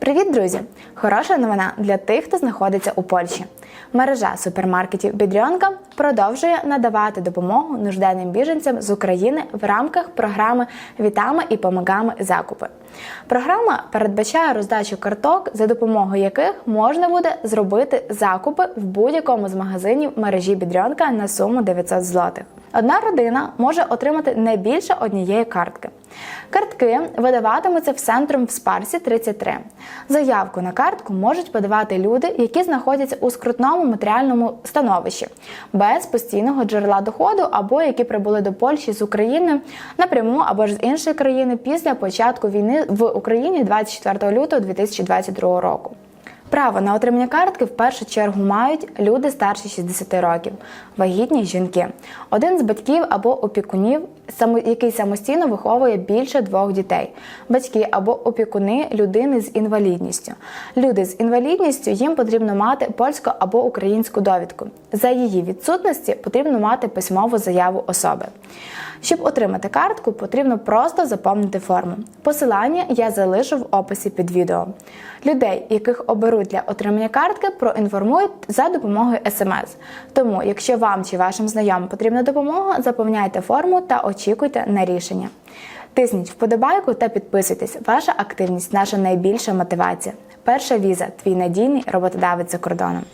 Привіт, друзі! Хороша новина для тих, хто знаходиться у Польщі. Мережа супермаркетів Бідріонка продовжує надавати допомогу нужденним біженцям з України в рамках програми Вітами і помагами закупи. Програма передбачає роздачу карток, за допомогою яких можна буде зробити закупи в будь-якому з магазинів мережі Бідріонка на суму 900 злотих. Одна родина може отримати не більше однієї картки. Картки видаватимуться в центром в Спарсі 33. Заявку на картку можуть подавати люди, які знаходяться у скрутному матеріальному становищі, без постійного джерела доходу або які прибули до Польщі з України напряму або ж з іншої країни після початку війни в Україні 24 лютого 2022 року. Право на отримання картки в першу чергу мають люди старші 60 років, вагітні жінки, один з батьків або опікунів, який самостійно виховує більше двох дітей, батьки або опікуни людини з інвалідністю. Люди з інвалідністю їм потрібно мати польську або українську довідку. За її відсутності потрібно мати письмову заяву особи. Щоб отримати картку, потрібно просто заповнити форму. Посилання я залишу в описі під відео. Людей, яких оберуть для отримання картки, проінформують за допомогою смс. Тому, якщо вам чи вашим знайомим потрібна допомога, заповняйте форму та очікуйте на рішення. Тисніть вподобайку та підписуйтесь. Ваша активність наша найбільша мотивація. Перша віза твій надійний роботодавець за кордоном.